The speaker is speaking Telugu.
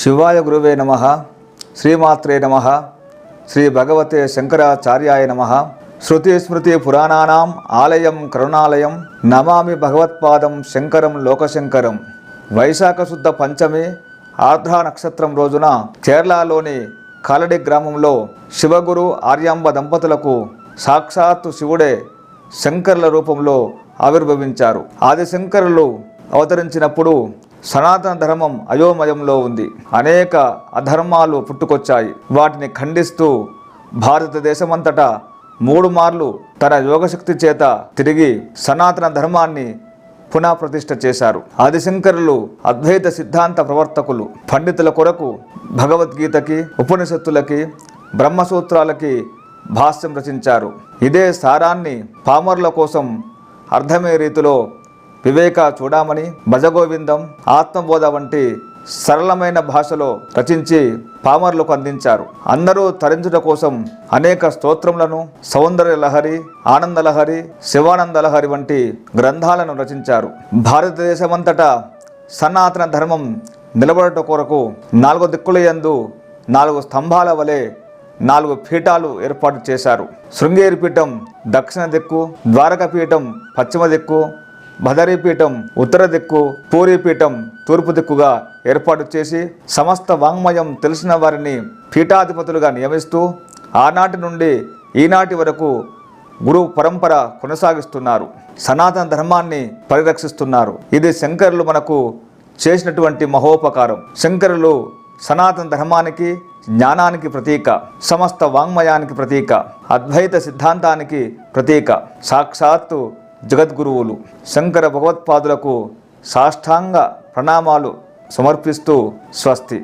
శివాయ గురువే నమ శ్రీమాత్రే నమ శ్రీ భగవతే శంకరాచార్యాయ నమ. శృతి స్మృతి పురాణానాం ఆలయం కరుణాలయం నమామి భగవత్పాదం శంకరం లోకశంకరం. వైశాఖ శుద్ధ పంచమి ఆర్ద్ర నక్షత్రం రోజున కేరళలోని కాలడి గ్రామంలో శివగురు ఆర్యాంబ దంపతులకు సాక్షాత్తు శివుడే శంకరుల రూపంలో ఆవిర్భవించారు. ఆదిశంకరులు అవతరించినప్పుడు సనాతన ధర్మం అయోమయంలో ఉంది. అనేక అధర్మాలు పుట్టుకొచ్చాయి. వాటిని ఖండిస్తూ భారతదేశమంతటా మూడు మార్లు తన యోగశక్తి చేత తిరిగి సనాతన ధర్మాన్ని పునఃప్రతిష్ఠ చేశారు. ఆదిశంకరులు అద్వైత సిద్ధాంత ప్రవర్తకులు పండితుల కొరకు భగవద్గీతకి ఉపనిషత్తులకి బ్రహ్మసూత్రాలకి భాష్యం రచించారు. ఇదే సారాన్ని పామరుల కోసం అర్థమయ్యే రీతిలో వివేక చూడామని భజగోవిందం ఆత్మబోధ వంటి సరళమైన భాషలో రచించి పామర్లకు అందించారు. అందరూ తరించుట కోసం అనేక స్తోత్రములను సౌందర్య లహరి ఆనంద లహరి శివానంద లహరి వంటి గ్రంథాలను రచించారు. భారతదేశమంతటా సనాతన ధర్మం నిలబడట కొరకు నాలుగు దిక్కుల యందు నాలుగు స్తంభాల వలె నాలుగు పీఠాలు ఏర్పాటు చేశారు. శృంగేరి పీఠం దక్షిణ దిక్కు ద్వారక పీఠం పశ్చిమ దిక్కు భదరీ పీఠం ఉత్తర దిక్కు పూరీపీఠం తూర్పు దిక్కుగా ఏర్పాటు చేసి సమస్త వాంగ్మయం తెలిసిన వారిని పీఠాధిపతులుగా నియమిస్తూ ఆనాటి నుండి ఈనాటి వరకు గురు పరంపర కొనసాగిస్తున్నారు. సనాతన ధర్మాన్ని పరిరక్షిస్తున్నారు. ఇది శంకరులు మనకు చేసినటువంటి మహోపకారం. శంకరులు సనాతన ధర్మానికి జ్ఞానానికి ప్రతీక. సమస్త వాంగ్మయానికి ప్రతీక. అద్వైత సిద్ధాంతానికి ప్రతీక. సాక్షాత్తు జగద్గురువులు శంకర భగవత్పాదులకు సాష్టాంగ ప్రణామాలు సమర్పిస్తూ స్వస్తి.